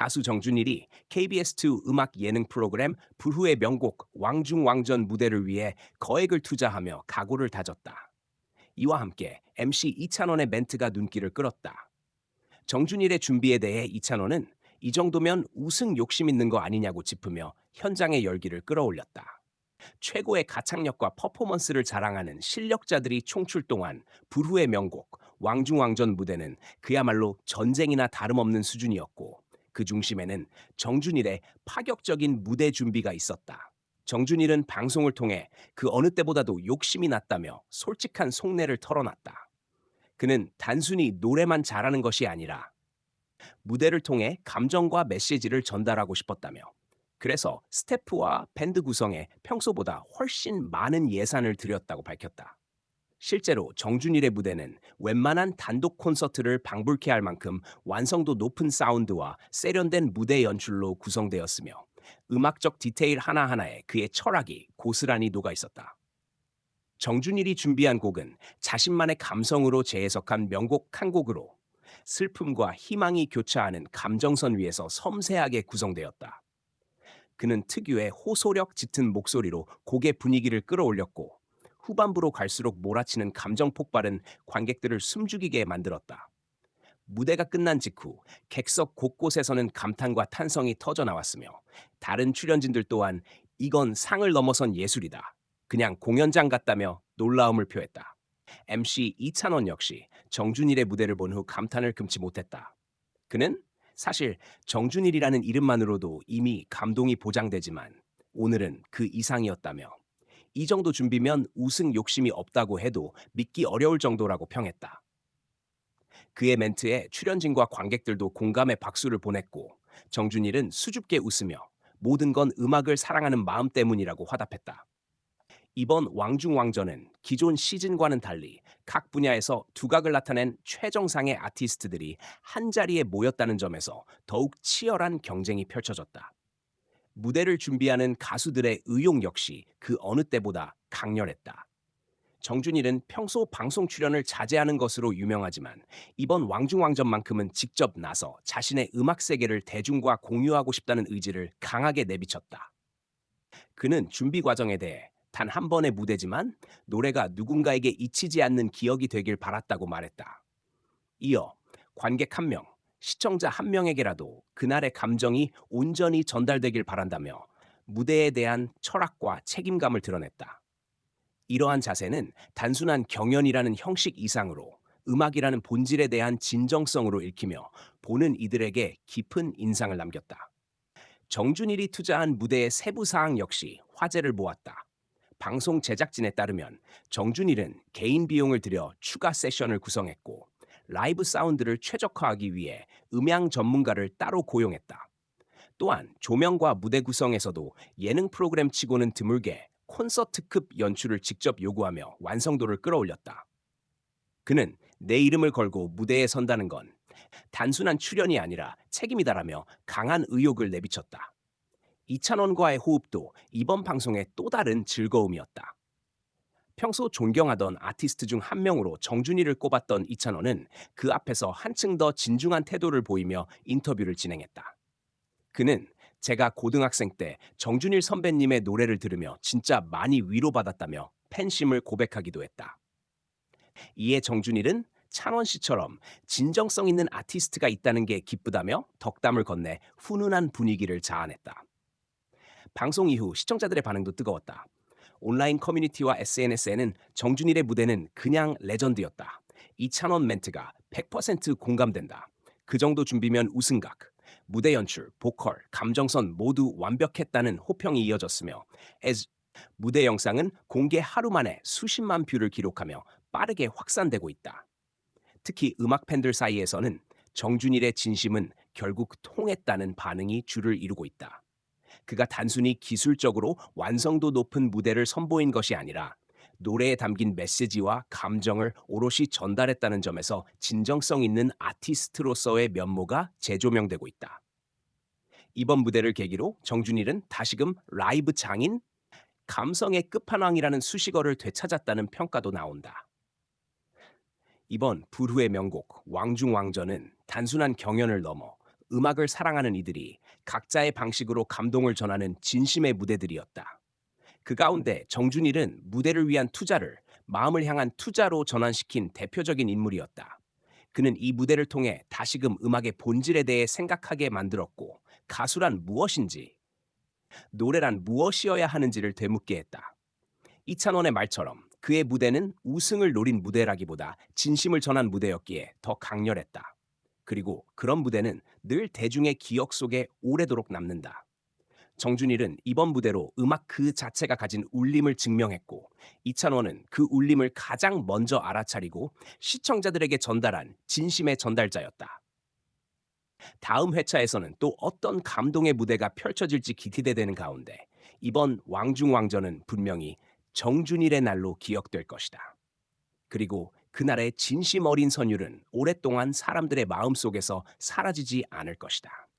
가수 정준일이 KBS2 음악 예능 프로그램 불후의 명곡 왕중왕전 무대를 위해 거액을 투자하며 각오를 다졌다. 이와 함께 MC 이찬원의 멘트가 눈길을 끌었다. 정준일의 준비에 대해 이찬원은 이 정도면 우승 욕심 있는 거 아니냐고 짚으며 현장의 열기를 끌어올렸다. 최고의 가창력과 퍼포먼스를 자랑하는 실력자들이 총출동한 불후의 명곡 왕중왕전 무대는 그야말로 전쟁이나 다름없는 수준이었고 그 중심에는 정준일의 파격적인 무대 준비가 있었다. 정준일은 방송을 통해 그 어느 때보다도 욕심이 났다며 솔직한 속내를 털어놨다. 그는 단순히 노래만 잘하는 것이 아니라 무대를 통해 감정과 메시지를 전달하고 싶었다며 그래서 스태프와 밴드 구성에 평소보다 훨씬 많은 예산을 들였다고 밝혔다. 실제로 정준일의 무대는 웬만한 단독 콘서트를 방불케 할 만큼 완성도 높은 사운드와 세련된 무대 연출로 구성되었으며 음악적 디테일 하나하나에 그의 철학이 고스란히 녹아 있었다. 정준일이 준비한 곡은 자신만의 감성으로 재해석한 명곡 한 곡으로 슬픔과 희망이 교차하는 감정선 위에서 섬세하게 구성되었다. 그는 특유의 호소력 짙은 목소리로 곡의 분위기를 끌어올렸고 후반부로 갈수록 몰아치는 감정 폭발은 관객들을 숨죽이게 만들었다. 무대가 끝난 직후 객석 곳곳에서는 감탄과 탄성이 터져 나왔으며 다른 출연진들 또한 이건 상을 넘어선 예술이다. 그냥 공연장 같다며 놀라움을 표했다. MC 이찬원 역시 정준일의 무대를 본 후 감탄을 금치 못했다. 그는 사실 정준일이라는 이름만으로도 이미 감동이 보장되지만 오늘은 그 이상이었다며 이 정도 준비면 우승 욕심이 없다고 해도 믿기 어려울 정도라고 평했다. 그의 멘트에 출연진과 관객들도 공감의 박수를 보냈고 정준일은 수줍게 웃으며 모든 건 음악을 사랑하는 마음 때문이라고 화답했다. 이번 왕중왕전은 기존 시즌과는 달리 각 분야에서 두각을 나타낸 최정상의 아티스트들이 한 자리에 모였다는 점에서 더욱 치열한 경쟁이 펼쳐졌다. 무대를 준비하는 가수들의 의욕 역시 그 어느 때보다 강렬했다. 정준일은 평소 방송 출연을 자제하는 것으로 유명하지만 이번 왕중왕전만큼은 직접 나서 자신의 음악 세계를 대중과 공유하고 싶다는 의지를 강하게 내비쳤다. 그는 준비 과정에 대해 단 한 번의 무대지만 노래가 누군가에게 잊히지 않는 기억이 되길 바랐다고 말했다. 이어 관객 한 명, 시청자 한 명에게라도 그날의 감정이 온전히 전달되길 바란다며 무대에 대한 철학과 책임감을 드러냈다. 이러한 자세는 단순한 경연이라는 형식 이상으로 음악이라는 본질에 대한 진정성으로 읽히며 보는 이들에게 깊은 인상을 남겼다. 정준일이 투자한 무대의 세부 사항 역시 화제를 모았다. 방송 제작진에 따르면 정준일은 개인 비용을 들여 추가 세션을 구성했고 라이브 사운드를 최적화하기 위해 음향 전문가를 따로 고용했다. 또한 조명과 무대 구성에서도 예능 프로그램 치고는 드물게 콘서트급 연출을 직접 요구하며 완성도를 끌어올렸다. 그는 내 이름을 걸고 무대에 선다는 건 단순한 출연이 아니라 책임이다라며 강한 의욕을 내비쳤다. 이찬원과의 호흡도 이번 방송의 또 다른 즐거움이었다. 평소 존경하던 아티스트 중 한 명으로 정준이를 꼽았던 이찬원은 그 앞에서 한층 더 진중한 태도를 보이며 인터뷰를 진행했다. 그는 제가 고등학생 때 정준일 선배님의 노래를 들으며 진짜 많이 위로받았다며 팬심을 고백하기도 했다. 이에 정준일은 찬원 씨처럼 진정성 있는 아티스트가 있다는 게 기쁘다며 덕담을 건네 훈훈한 분위기를 자아냈다. 방송 이후 시청자들의 반응도 뜨거웠다. 온라인 커뮤니티와 SNS에는 정준일의 무대는 그냥 레전드였다. 이찬원 멘트가 100% 공감된다. 그 정도 준비면 우승각. 무대 연출, 보컬, 감정선 모두 완벽했다는 호평이 이어졌으며 as 무대 영상은 공개 하루 만에 수십만 뷰를 기록하며 빠르게 확산되고 있다. 특히 음악 팬들 사이에서는 정준일의 진심은 결국 통했다는 반응이 줄을 이루고 있다. 그가 단순히 기술적으로 완성도 높은 무대를 선보인 것이 아니라 노래에 담긴 메시지와 감정을 오롯이 전달했다는 점에서 진정성 있는 아티스트로서의 면모가 재조명되고 있다. 이번 무대를 계기로 정준일은 다시금 라이브 장인, 감성의 끝판왕이라는 수식어를 되찾았다는 평가도 나온다. 이번 불후의 명곡 왕중왕전은 단순한 경연을 넘어 음악을 사랑하는 이들이 각자의 방식으로 감동을 전하는 진심의 무대들이었다. 그 가운데 정준일은 무대를 위한 투자를 마음을 향한 투자로 전환시킨 대표적인 인물이었다. 그는 이 무대를 통해 다시금 음악의 본질에 대해 생각하게 만들었고 가수란 무엇인지, 노래란 무엇이어야 하는지를 되묻게 했다. 이찬원의 말처럼 그의 무대는 우승을 노린 무대라기보다 진심을 전한 무대였기에 더 강렬했다. 그리고 그런 무대는 늘 대중의 기억 속에 오래도록 남는다. 정준일은 이번 무대로 음악 그 자체가 가진 울림을 증명했고 이찬원은 그 울림을 가장 먼저 알아차리고 시청자들에게 전달한 진심의 전달자였다. 다음 회차에서는 또 어떤 감동의 무대가 펼쳐질지 기대되는 가운데 이번 왕중왕전은 분명히 정준일의 날로 기억될 것이다. 그리고 그날의 진심 어린 선율은 오랫동안 사람들의 마음속에서 사라지지 않을 것이다.